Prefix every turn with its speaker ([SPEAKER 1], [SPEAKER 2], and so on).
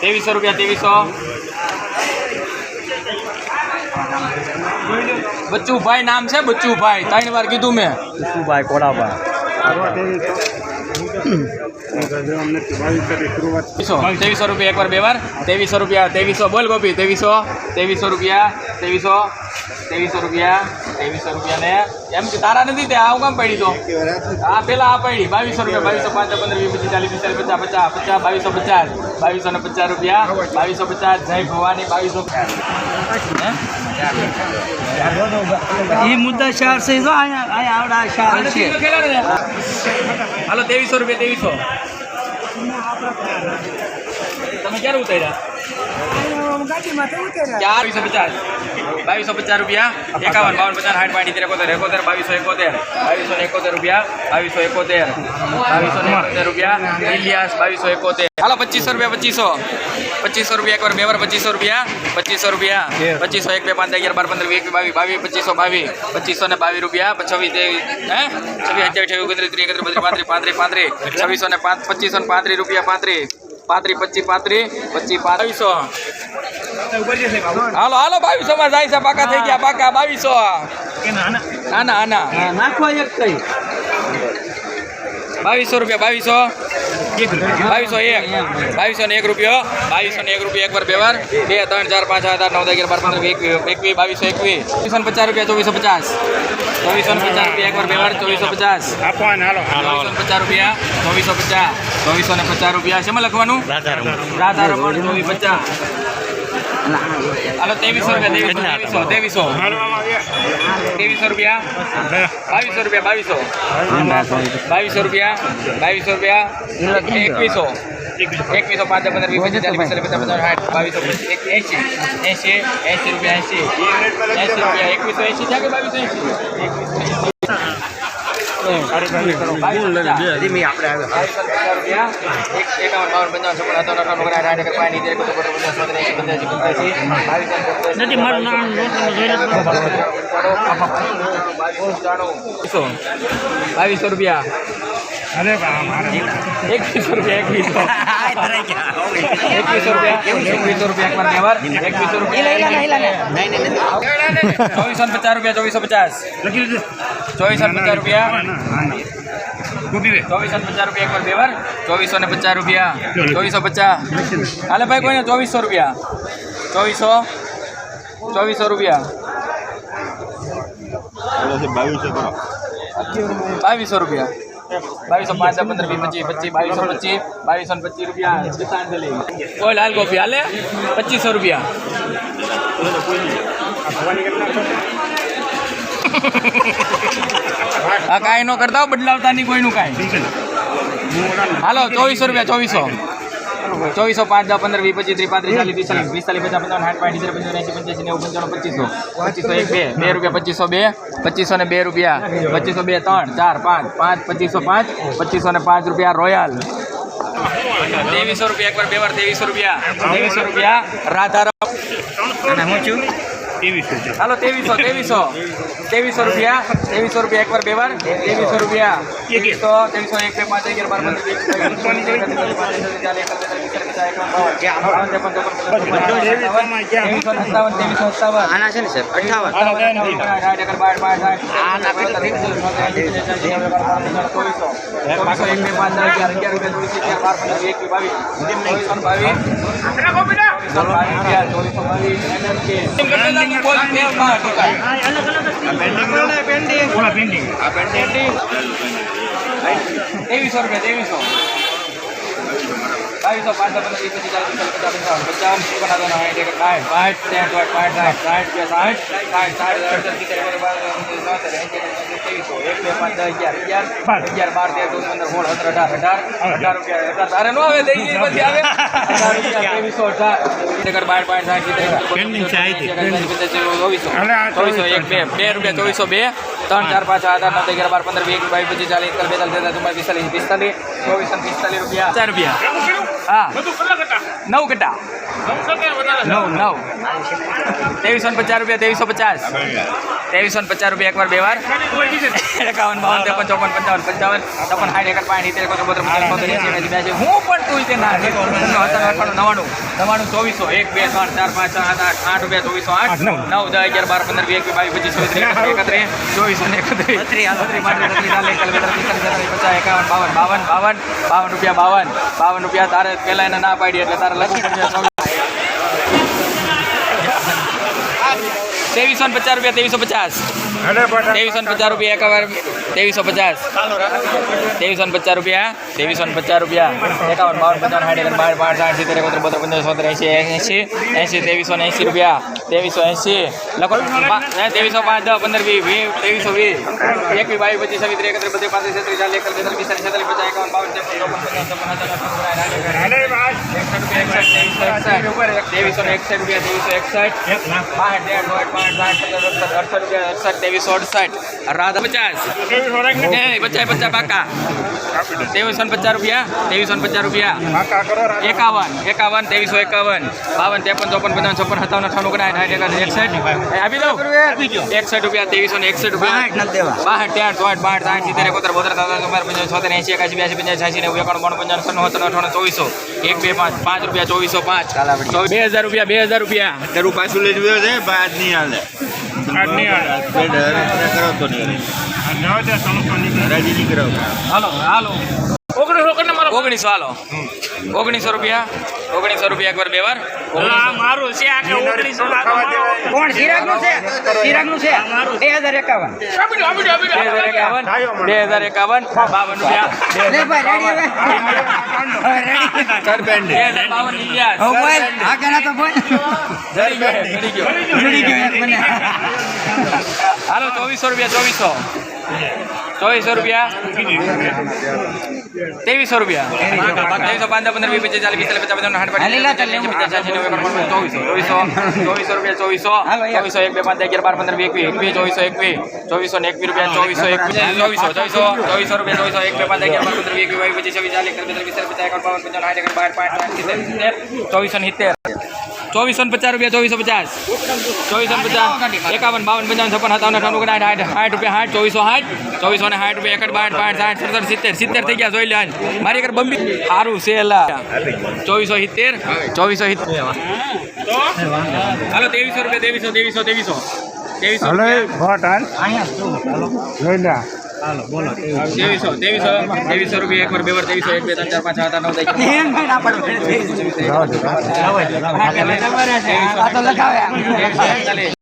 [SPEAKER 1] ત્રેવીસો રૂપિયા ત્રેવીસો. બચ્ચુભાઈ નામ છે? બચ્ચુભાઈ. ત્રણ વાર કીધું મેં.
[SPEAKER 2] બચ્ચુભાઈ
[SPEAKER 1] ત્રેવીસો. ત્રેવીસો રૂપિયા એકવાર બે વાર. ત્રેવીસો રૂપિયા ત્રેવીસો. બોલ ગોપી ત્રેવીસો. ત્રેવીસો રૂપિયા ત્રેવીસો. ત્રેવીસો રૂપિયા. ત્રેવીસો રૂપિયા ને એમ કે તારા નથી તે આવું કામ પડી તો? આ પેલા આ પડી. બાવીસો રૂપિયા બાવીસો પાંચ પંદર વીસ પચીસ ચાલીસ પિસ્તાલીસ પચાસ પચાસ પચાસ બાવીસો પચાસ. બાવીસો ને પચાસ રૂપિયા બાવીસો પચાસ જય ભવાની બાવીસો
[SPEAKER 2] એ મુદ્દા છે.
[SPEAKER 1] હાલો ત્રેવીસો રૂપિયા ત્રેવીસો. તમે ક્યારે ઉતાર્યા? પચાસ. બાવીસો પચાસ રૂપિયા. એકાવન બાવન પચાસ સાઠ પાંચ એકોતેર એકોતેર. બાવીસો એકોતેર. બાવીસો એકોતેર રૂપિયા. બાવીસો એકોતેર. બાવીસો એકોતેર રૂપિયા. ઇલિયાસ બાવીસો એકોતેર. હાલો પચીસો રૂપિયા પચીસો. પચીસો રૂપિયા એકવાર બે વાર પચીસો રૂપિયા પચીસો રૂપિયા પચીસો એક બે પાંચ અગિયાર બાર પંદર વીસ બાવી બાવીસ બાવીસ પચીસો બાવીસ પચીસો ને બાવીસ રૂપિયા છવ્વીસ ત્રેવીસ હે? છવ્વીસ અઠ્યાવીસ અઠ્યાવીસ ઓગણત્રીસ ત્રીસ એકત્રીસ બત્રીસ પાંત્રીસ પાંત્રીસ પાંત્રીસ છવ્વીસો ને પાંચ પચીસો ને પાંત્રીસ રૂપિયા પાંત્રીસ પાંત્રીસ પચીસ પાંત્રીસ પચીસ બાવીસો. હાલો હાલો બાવીસો માં જાય છે પાકા થઈ ગયા પાકા બાવીસો. ના ના.
[SPEAKER 2] નાખવા એક કઈ.
[SPEAKER 1] બાવીસો રૂપિયા બાવીસો. બાવીસો એક. બાવીસો ને એક રૂપિયો. બાવીસો ને એક રૂપિયા એક વાર બે વાર બે ત્રણ ચાર પાંચ હજાર આઠ નવ દસ અગિયાર બાર પંદર વીસ એકવીસ એકવીસ બાવીસો એકવીસ ચોવીસો ને પચાસ રૂપિયા ચોવીસો પચાસ. ચોવીસો ને પચાસ રૂપિયા એક વાર બે વાર ચોવીસો પચાસ ચોવીસો ને પચાસ રૂપિયા ચોવીસો પચાસ. ચોવીસો ને પચાસ રૂપિયા. શેમાં લખવાનું? રાધા રમણ ચોવીસ પચાસ. હાલો, ત્રેવીસો રૂપિયા, ત્રેવીસો ત્રેવીસો ત્રેવીસો. રૂપિયા? બાવીસો રૂપિયા, બાવીસો. બાવીસો રૂપિયા બાવીસો રૂપિયા, એકવીસો. એકવીસો પાંચ પંદર, વીસ, પચીસ, ચાલીસ પચાસ પચાસ સાઠ, બાવીસો એસી એંશી. એંશી રૂપિયા એસી એસી રૂપિયા, એકવીસો એસી છે કે બાવીસો, એંશી?
[SPEAKER 2] ધીમી આપણે નથી મારું નામ
[SPEAKER 1] બાવીસો રૂપિયા. એકવીસો રૂપિયા એકવીસો. એકવીસો રૂપિયા એકવીસો રૂપિયા એકવીસો ચોવીસો પચાસ રૂપિયા ચોવીસો પચાસ. ચોવીસો ને પચાસ રૂપિયા. ચોવીસો પચાસ રૂપિયા એકવાર બે વાર ચોવીસો ને પચાસ રૂપિયા. ચોવીસો પચાસ હાલે ભાઈ કોઈને ચોવીસો રૂપિયા. ચોવીસો ચોવીસો રૂપિયા. બાવીસો રૂપિયા. બાવીસો પાંચ પંદર વીસ પચીસ પચીસ બાવીસો પચીસ બાવીસો ને પચીસ રૂપિયા. ગીતાંજલિ કોઈ લાલ કોફી હાલે? પચીસો રૂપિયા. આ કાંઈ નો કરતા બદલાવતા નહીં કોઈનું કાંઈ. હાલો, ચોવીસો રૂપિયા, ચોવીસો. ચોવીસો, પાંચ, દસ, પંદર, વીસ, પચીસ, ત્રીસ, પાંત્રીસ, ચાલીસ, પિસ્તાલીસ પિસ્તાલીસ, પચાસ પંચાવન સાઠ, પાંચ સિત્તેર પંચાવન એંસી પંચ્યાસી, નેવું, પંચાણું, પચીસો. પચીસો એક, બે. બે રૂપિયા, પચીસો બે, પચીસો ને બે રૂપિયા. પચીસો બે, ત્રણ, ચાર, પાંચ પાંચ, પચીસો પાંચ, પચીસો ને પાંચ રૂપિયા રોયલ. ત્રેવીસો રૂપિયા, એકવાર, બે વાર ત્રેવીસો રૂપિયા. ત્રેવીસો રૂપિયા રાધારામ
[SPEAKER 2] અને હું છું?
[SPEAKER 1] હાલો ત્રેવીસો ત્રેવીસો. ત્રેવીસો રૂપિયા ત્રેવીસો રૂપિયા એકવાર બે વાર. ત્રેવીસો રૂપિયા. ત્રેવીસો ત્રેવીસો એક બે પાંચ અગિયાર બાર ત્રેવીસ, સત્તાવન
[SPEAKER 2] આના છે ને સર અઠાવન
[SPEAKER 1] સાઠ, એકર, પંદર. ત્રેવીસો રૂપિયા ત્રેવીસો. બાવીસો પાંચસો પંદર વીસ પચીસ ચાલીસ પચાસ પંચાવન પચાસ પંચાવન સાઠ સાઠ સાઠ સાઠ સાઠ સાઠ સાઠ સાઠ સાઠ સાઠ અડસઠ સિત્તેર એંસી બાર ચોતેર એંસી એંસી ત્રેવીસો એક બે પાંચ દસ અગિયાર અગિયાર અગિયાર બાર તેર ચૌદ પંદર સોળ સત્તર અઢાર અઢાર અઢાર રૂપિયા અઢાર તારે નો આવે દઈ દઈ પછી આવે. અઢાર રૂપિયા ત્રેવીસો અઢાર એકર બાર પાંચ સાઠ ચોવીસો. ચોવીસો એક બે બે રૂપિયા ચોવીસો બે. ત્રણ ચાર પાંચ છ આઠ આઠ નવ દસ અગિયાર બાર પંદર વીસ એકવીસ બાવીસ પચીસ ચાલીસ એકતાલીસ બેતાલીસ તેતાલીસ ચુમ્માલીસ પિસ્તાલીસ પિસ્તાલીસ ચોવીસો ને પિસ્તાલીસ રૂપિયા ચાર રૂપિયા હા નવ કટા નવ નવ ત્રેવીસો ને પચાસ રૂપિયા ત્રેવીસો પચાસ ત્રેવીસો ને પચાસ રૂપિયા એકવાર બે વાર એકાવન બાવન ત્રેપન ચોપન પંચાવન પંચાવન છપ્પન સાઠ એકર પાંચ સિત્તેર એકોતેર બોતેર પંચાવન બોતેર એંસી એંસી બ્યાસી હું પણ તું તે ના અઠાણું નવાણું નવાણું ચોવીસો એક બે ત્રણ ચાર પાંચ છ સાત આઠ આઠ રૂપિયા ચોવીસો આઠ નવ. દસ અગિયાર બાર પંદર વીસ એકવીસ બાવીસ પચીસ છવ્વીસ ત્રીસ એકત્રીસ ચોવીસો ને એકત્રીસ બત્રીસ બત્રીસ પાંત્રીસ છત્રીસ એકતાલીસ બેતાલીસ પચાસ એકાવન બાવન બાવન બાવન બાવન રૂપિયા બાવન. બાવન રૂપિયા તારે પહેલાં એને ના પાડી એટલે તારે લખી પડશે ત્રેવીસો પચાસ રૂપિયા ત્રેવીસો પચાસ. ત્રેવીસો ને પચાસ રૂપિયા એકાવન ત્રેવીસો પચાસ ત્રેવીસો ને પચાસ રૂપિયા ત્રેવીસો ને પચાસ રૂપિયા એકાવન બાવન પંચાવન સાઠ એકર બાર પાંચ સાઠ સિત્તેર એકોતેર બોતેર પંદર સોતેર એંસી એંસી એંસી ત્રેવીસો ને એંસી રૂપિયા ત્રેવીસો એંસી લખો પા- હે, ત્રેવીસો પાંચ દસ પંદર વીસ વીસ ત્રેવીસો વીસ એકવીસ બાવીસ પચીસ છવ્વીસ ત્રીસ એકત્રીસ બત્રીસ પાંત્રીસ છત્રીસ ચાલીસ એકતાલીસ બેતાલીસ પિસ્તાલીસ છેતાલીસ પચાસ એકાવન બાવન ત્રેપન ચોપન પચાસ છપ્પન સત્તાવન અઠાવન ત્રેવીસો ને એકસઠ રૂપિયા ત્રેવીસો એકસઠ પાંચ તેર નોટ પાંચ સાઠ સત્તર અડસઠ અડસઠ રૂપિયા અડસઠ ત્રેવીસો અડસઠ. રાધા પચાસ. પચાસ પચાસ પાકા. ત્રેવીસો પચાસ રૂપિયા ત્રેવીસો પચાસ રૂપિયા. એકાવન એકાવન ત્રેવીસો એકાવન. બાવન ત્રેપન ચોપન પંચાવન છપ્પન સત્તાવન અઠાણું ઓગણાઠ સાઠ એકસઠ. આપી દઉં? એકસઠ રૂપિયા ત્રેવીસો ને એકસઠ રૂપિયા.
[SPEAKER 2] બાસઠ નથી ચોઠ
[SPEAKER 1] બાસઠ સાઠ સિત્તેર એકોતેર બોતેર ત્રણ પંચાવન છોતેર એસી એકાસી બ્યાસી પંચાસી છ્યાસી નેવું એકાણું બાણું પંચાવન સન્નું સત્તાવન અઠાણું ચોવીસો. એક બે પાંચ પાંચ રૂપિયા ચોવીસો પાંચ. બે હજાર રૂપિયા બે હજાર રૂપિયા.
[SPEAKER 3] તારું પાછું લઈ ગયો છે બાદ નહીં હાલે.
[SPEAKER 1] હાલો ઓગણીસો હાલો. ઓગણીસો રૂપિયા. ઓગણીસો રૂપિયા એકવાર બે વાર?
[SPEAKER 2] કોણ? ચિરાગનું છે? ચિરાગનું છે? બે હજાર છે
[SPEAKER 1] બે હજાર એકાવન. બે હજાર એકાવન બાવન હાલો ચોવીસો રૂપિયા ચોવીસો. ચોવીસો રૂપિયા. ત્રેવીસો રૂપિયા ત્રેવીસો પાંચ પંદર વીસ પચીસ ચાલીસ પચાસ પચાસ. પચાસ ચોવીસો ચોવીસો ચોવીસો રૂપિયા ચોવીસો ચોવીસો એક બે પાંચ અગિયાર બાર પંદર વીસ એકવીસ એકવીસ ચોવીસો એકવીસ ચોવીસો ને એકવીસ રૂપિયા ચોવીસો એકવીસ ચોવીસો ચોવીસો ચોવીસો રૂપિયા ચોવીસો એક બે પાંચ અગિયાર બાર પંદર વીસ એકવીસ પચીસ છવ્વીસ ચાલીસ એકતાલીસ બેતાલીસ પચાસ એકાવન બાવન પંચાવન સાઠ એકર બાર પાંચ ચોવીસો ને સિત્તેર ચોવીસો પચાસ રૂપિયા ચોવીસો પચાસ. ચોવીસો પચાસ. એકાવન બાવન પંચાવન છપ્પન સત્તાવન અઠાવન ઓગણ સાઠ સાઠ રૂપિયા સાઠ ચોવીસો સાઠ. ચોવીસો ને સાઠ રૂપિયા એકડ બાઠ પાંચ સાઠ સત્તર સિત્તેર. સિત્તેર થઈ ગયા જોઈ લે. મારી એક બંબી. સારું છે ચોવીસો સિત્તેર. ચોવીસો સિત્તેર. હાલો ત્રેવીસો રૂપિયા ત્રેવીસો ત્રેવીસો ત્રેવીસો. ત્રેવીસો રૂપિયા. ત્રેવીસો ત્રેવીસો ત્રેવીસો રૂપિયા એક વાર બે વાર ત્રેવીસો એક બે ત્રણ ચાર પાંચ આઠ નવ ત્રેવીસો,